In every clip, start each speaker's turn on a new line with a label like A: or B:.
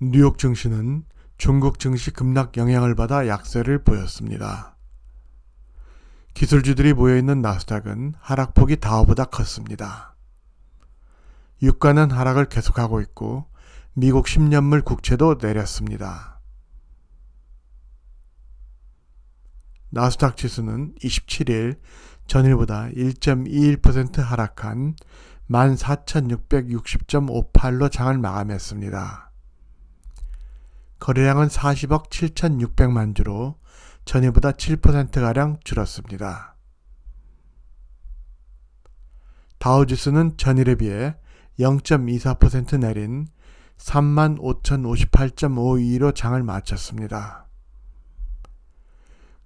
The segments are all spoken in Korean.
A: 뉴욕 증시는 중국 증시 급락 영향을 받아 약세를 보였습니다. 기술주들이 모여있는 나스닥은 하락폭이 다우보다 컸습니다. 유가는 하락을 계속하고 있고 미국 10년물 국채도 내렸습니다. 나스닥 지수는 27일 전일보다 1.21% 하락한 14,660.58로 장을 마감했습니다. 거래량은 40억 7,600만 주로 전일보다 7%가량 줄었습니다. 다우지수는 전일에 비해 0.24% 내린 35,058.52로 장을 마쳤습니다.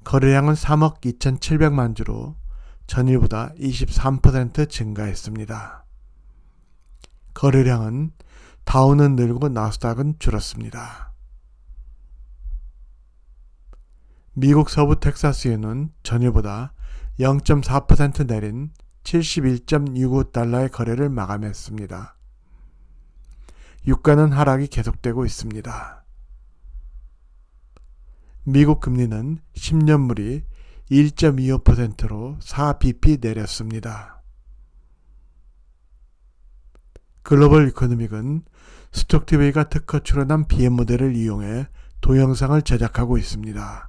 A: 거래량은 3억 2,700만 주로 전일보다 23% 증가했습니다. 거래량은 다우는 늘고 나스닥은 줄었습니다. 미국 서부 텍사스유는 전일보다 0.4% 내린 71.65달러의 거래를 마감했습니다. 유가는 하락이 계속되고 있습니다. 미국 금리는 10년물이 1.25%로 4bp 내렸습니다. 글로벌 이코노믹은 스톡티베이가 특허 출원한 BM 모델을 이용해 동영상을 제작하고 있습니다.